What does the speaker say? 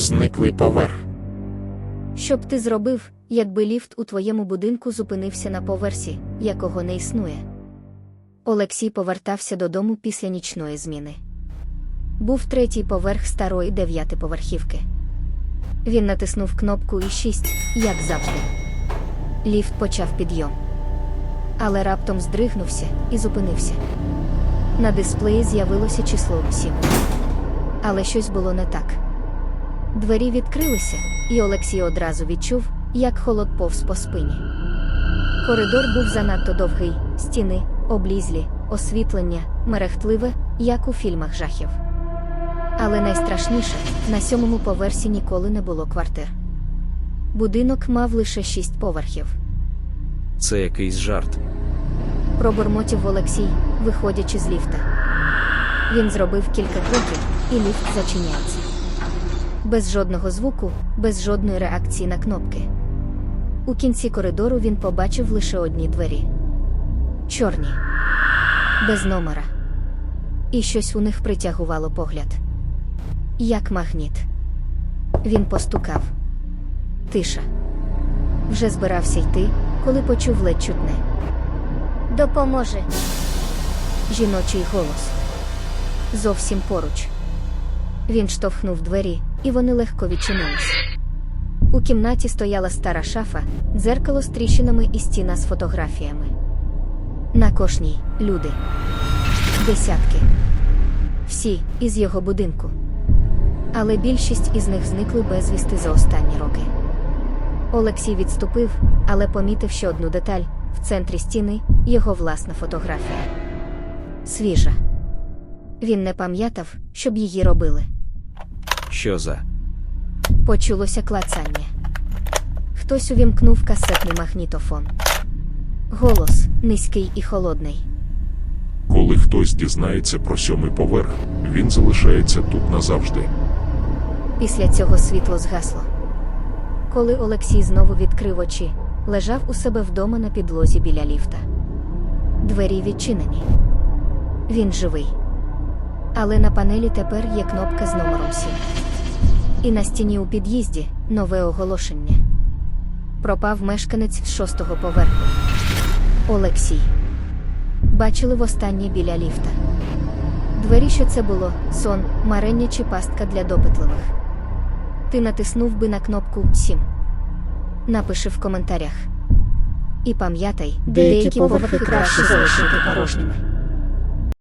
Зниклий поверх. Що б ти зробив, якби ліфт у твоєму будинку зупинився на поверсі, якого не існує? Олексій повертався додому після нічної зміни. Був третій поверх старої дев'ятиповерхівки. Він натиснув кнопку і 6, як завжди. Ліфт почав підйом. Але раптом здригнувся і зупинився. На дисплеї з'явилося число 7. Але щось було не так. Двері відкрилися, і Олексій одразу відчув, як холод повз по спині. Коридор був занадто довгий, стіни, облізлі, освітлення, мерехтливе, як у фільмах жахів. Але найстрашніше на сьомому поверсі ніколи не було квартир. Будинок мав лише шість поверхів. Це якийсь жарт. Пробурмотів Олексій, виходячи з ліфта. Він зробив кілька кроків, і ліфт зачиняється. Без жодного звуку, без жодної реакції на кнопки. У кінці коридору він побачив лише одні двері. Чорні. Без номера. І щось у них притягувало погляд. Як магніт. Він постукав. Тиша. Вже збирався йти, коли почув ледь чутне. Допоможе. Жіночий голос. Зовсім поруч. Він штовхнув двері, і вони легко відчинились. У кімнаті стояла стара шафа, дзеркало з тріщинами і стіна з фотографіями. На кожній люди. Десятки. Всі із його будинку. Але більшість із них зникли безвісти за останні роки. Олексій відступив, але помітив ще одну деталь в центрі стіни його власна фотографія. Свіжа. Він не пам'ятав, щоб її робили. Що за? Почулося клацання. Хтось увімкнув касетний магнітофон. Голос низький і холодний. Коли хтось дізнається про сьомий поверх, він залишається тут назавжди. Після цього світло згасло. Коли Олексій знову відкрив очі, лежав у себе вдома на підлозі біля ліфта. Двері відчинені. Він живий. Але на панелі тепер є кнопка з номером 7. І на стіні у під'їзді нове оголошення. Пропав мешканець з шостого поверху. Олексій. Бачили востаннє біля ліфта. Двері, що це було, сон, марення чи пастка для допитливих. Ти натиснув би на кнопку 7. Напиши в коментарях. І пам'ятай, Деякі поверхи краще залишити порожніми.